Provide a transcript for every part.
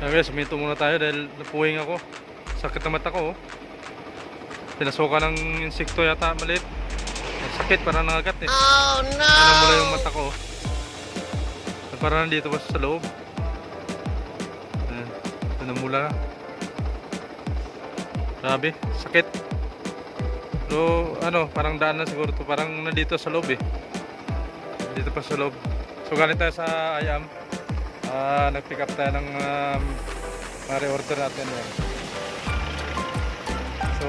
Kaya guys, minto muna tayo dahil napuwing ako. Sakit na mata ko. Oh. Pinasukan ng insekto yata maliit. Sakit, parang nangagat eh. Oh no! Ano mula yung mata ko. Parang nandito pa sa loob. Ayan. Pinamula na. Grabe, sakit. So, ano, parang daan na siguro to. Parang nandito sa loob eh. Dito pa sa loob. So, galing tayo sa Ayam. Ah, nag-pick up tayo ng um, mga re-order natin. Yan. So,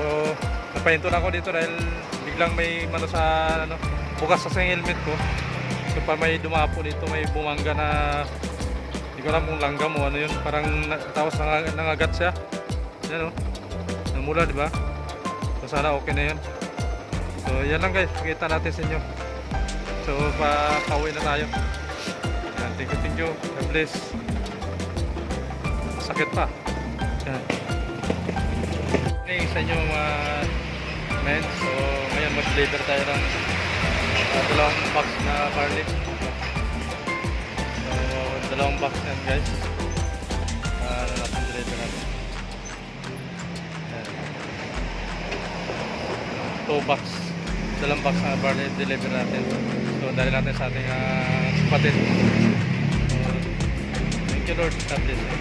napahinto na ako dito dahil biglang may mano sa ano, bukas sa helmet ko. So, pa may dumapo dito, may bumangga na hindi ko alam kung langgam o ano yun. Parang tapos nang, nangagat siya. Yan o. Namula, di ba? So, sana okay na yun. So, yan lang guys. Pakita natin sa inyo. So, pa pauwi na tayo. Thank you, thank you. God bless. Sakit pa. Yan. Okay, sa inyo mga men. So, ngayon mag-deliver tayo ng uh, dalawang box na barley. So, dalawang box yan guys. Uh, ano natin deliver natin. Yan. Two box. Dalawang box na barley deliver natin. So, dali natin sa ating uh, kapatid. So, thank you Lord.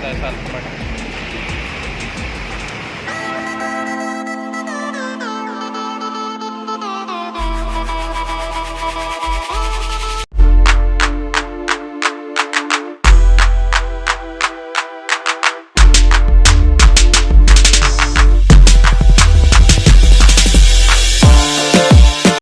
God bless